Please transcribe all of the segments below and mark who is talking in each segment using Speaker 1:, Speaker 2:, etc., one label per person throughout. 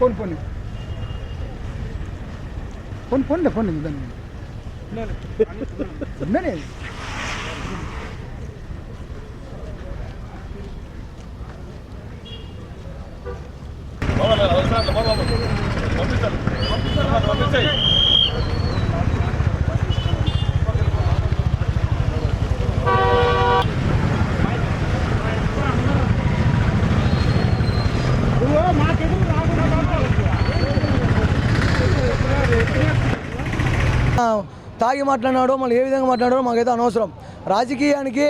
Speaker 1: పోను పోను పోను పోన్లే పోను దాన్ని ఉన్ననే
Speaker 2: తాగి మాట్లాడినాడో మళ్ళీ ఏ విధంగా మాట్లాడాడో మాకైతే అనవసరం. రాజకీయానికి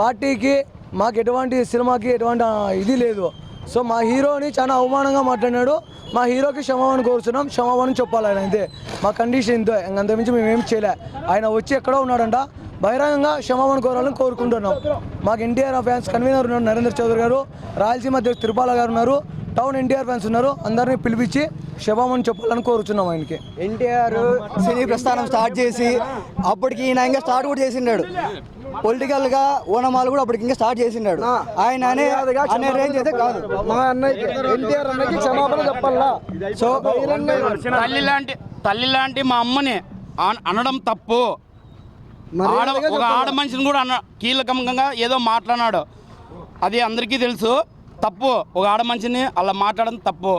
Speaker 2: పార్టీకి మాకు ఎటువంటి సినిమాకి ఎటువంటి ఇది లేదు. సో మా హీరోని చాలా అవమానంగా మాట్లాడినాడు. మా హీరోకి క్షమాపణ కోరుతున్నాం. క్షమాపణ చెప్పాలి ఆయన అంతే. మా కండిషన్ ఇంతే. అంతమించి మేమేం చేయలే. ఆయన వచ్చి ఎక్కడో ఉన్నాడంట. బహిరంగంగా క్షమాపణ కోరాలని కోరుకుంటున్నాం. మాకు ఎన్టీఆర్ ఫ్యాన్స్ కన్వీనర్ ఉన్నారు నరేంద్ర చౌదరి గారు రాయలసీమ అధ్యక్షుడు తిరుపాల గారు ఉన్నారు. టౌన్ ఎన్టీఆర్ ఫ్యాన్స్ ఉన్నారు. అందరినీ పిలిపించి క్షమాపణ చెప్పాలని కోరుచున్నాం ఆయనకి.
Speaker 3: ఎన్టీఆర్ సినీ ప్రస్థానం స్టార్ట్ చేసి అప్పటికి ఈయన ఇంకా స్టార్ట్ కూడా చేసిండాడు. పొలిటికల్గా ఓనమాలు కూడా అప్పటికి ఇంకా స్టార్ట్ చేసిండాడు. ఆయన అనే అనే రేంజ్ అయితే కాదు.
Speaker 1: మా అన్నయ్య ఎన్టీఆర్ అన్నకి క్షమాపణ చెప్పాలా?
Speaker 3: సో
Speaker 4: తల్లి లాంటి తల్లి లాంటి మా అమ్మని అన- అనడం తప్పు. ఆడ ఒక ఆడ మనిషిని కూడా అన్న కీలకంగా ఏదో మాట్లాడినాడు. అది అందరికీ తెలుసు. తప్పు. ఒక ఆడ మనిషిని అలా మాట్లాడడం తప్పు.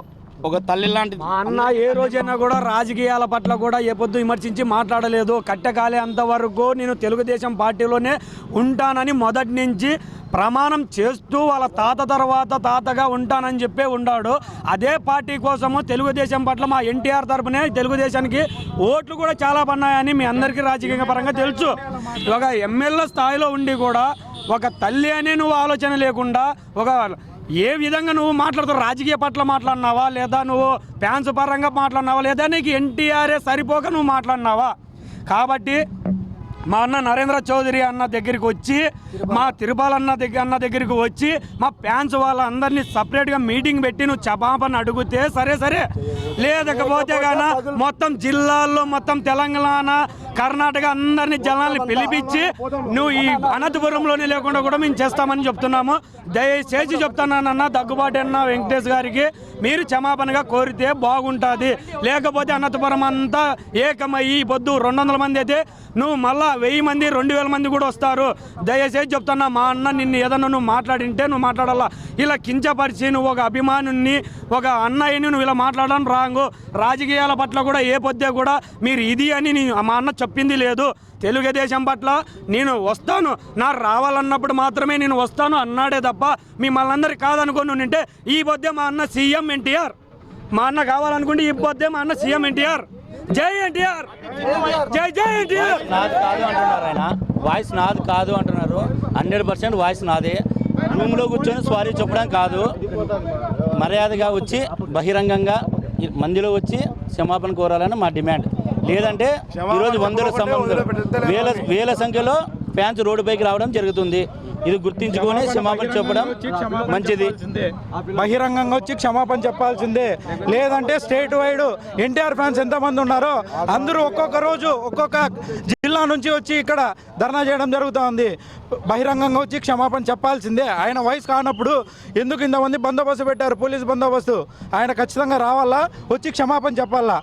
Speaker 4: ఒక తల్లి లాంటి
Speaker 5: మా అన్న ఏ రోజైనా కూడా రాజకీయాల పట్ల కూడా ఏ పొద్దు విమర్శించి మాట్లాడలేదు. కట్టకాలే అంతవరకు నేను తెలుగుదేశం పార్టీలోనే ఉంటానని మొదటి నుంచి ప్రమాణం చేస్తూ వాళ్ళ తాత తర్వాత తాతగా ఉంటానని చెప్పే ఉన్నాడు అదే పార్టీ కోసము తెలుగుదేశం పట్ల మా ఎన్టీఆర్ తరపునే తెలుగుదేశానికి ఓట్లు కూడా చాలా పన్నాయని మీ అందరికీ రాజకీయ పరంగా తెలుసు. ఒక ఎమ్మెల్యే స్థాయిలో ఉండి కూడా ఒక తల్లి అనే నువ్వు ఆలోచన లేకుండా ఒక ఏ విధంగా నువ్వు మాట్లాడుతావు రాజకీయ పట్ల మాట్లాడినావా? లేదా నువ్వు ఫ్యాన్స్ పరంగా మాట్లాడినావా? లేదా నీకు ఎన్టీఆర్ఏ సరిపోక నువ్వు మాట్లాడినావా? కాబట్టి మా అన్న నరేంద్ర చౌదరి అన్న దగ్గరికి వచ్చి మా తిరుపాల అన్న దగ్గర అన్న దగ్గరికి వచ్చి మా ఫ్యాన్స్ వాళ్ళందరినీ సపరేట్గా మీటింగ్ పెట్టి నువ్వు చపాపని అడిగితే సరే సరే. లేదకపోతే గాన మొత్తం జిల్లాల్లో మొత్తం తెలంగాణ కర్ణాటక అందరినీ జనాల్ని పిలిపించి నువ్వు ఈ అనంతపురంలోనే లేకుండా కూడా మేము చేస్తామని చెప్తున్నాము. దయచేసి చెప్తున్నానన్న దగ్గుబాటి అన్న వెంకటేష్ గారికి మీరు క్షమాపణగా కోరితే బాగుంటుంది. లేకపోతే అనంతపురం అంతా ఏకమయ్యి పొద్దు రెండు వందల మంది అయితే నువ్వు మళ్ళా వెయ్యి మంది రెండు వేల మంది కూడా వస్తారు. దయచేసి చెప్తున్నా మా అన్న నిన్ను ఏదన్నా నువ్వు మాట్లాడింటే నువ్వు మాట్లాడాలా? ఇలా కించపరిచి నువ్వు ఒక అభిమానుని ఒక అన్నయ్యని నువ్వు ఇలా మాట్లాడడం రాంగు. రాజకీయాల పట్ల కూడా ఏ పొద్దే కూడా మీరు ఇది అని మా అన్న చెప్పింది లేదు. తెలుగుదేశం పట్ల నేను వస్తాను. నా రావాలన్నప్పుడు మాత్రమే నేను వస్తాను అన్నాడే తప్ప మిమ్మల్ని అందరు కాదనుకుని ఉంటే ఈ పొద్దే మా అన్న సీఎం ఎన్టీఆర్. మా అన్న కావాలనుకుంటే ఈ పొద్దే మా అన్న సీఎం ఎన్టీఆర్. జై ఎన్టీఆర్! జై జై ఎన్టీఆర్!
Speaker 6: నాది కాదు అంటున్నారు ఆయన. వాయిస్ నాది కాదు అంటున్నారు. హండ్రెడ్ పర్సెంట్ వాయిస్ నాదే. రూమ్లో కూర్చొని స్వారీ చెప్పడం కాదు. మర్యాదగా వచ్చి బహిరంగంగా మందిలో వచ్చి క్షమాపణ కోరాలని మా డిమాండ్. లేదంటే ఈరోజు వందల వేల వేల సంఖ్యలో ఫ్యాన్స్ రోడ్డుపైకి రావడం జరుగుతుంది. ఇది గుర్తించుకొని క్షమాపణ చెప్పడం మంచిది.
Speaker 5: బహిరంగంగా వచ్చి క్షమాపణ చెప్పాల్సిందే. లేదంటే స్టేట్ వైడ్ ఎన్టీఆర్ ఫ్యాన్స్ ఎంతమంది ఉన్నారో అందరూ ఒక్కొక్క రోజు ఒక్కొక్క జిల్లా నుంచి వచ్చి ఇక్కడ ధర్నా చేయడం జరుగుతోంది. బహిరంగంగా వచ్చి క్షమాపణ చెప్పాల్సిందే. ఆయన వయసు కానప్పుడు ఎందుకు ఇంతమంది బందోబస్తు పెట్టారు? పోలీస్ బందోబస్తు. ఆయన ఖచ్చితంగా రావాలా? వచ్చి క్షమాపణ చెప్పాలా?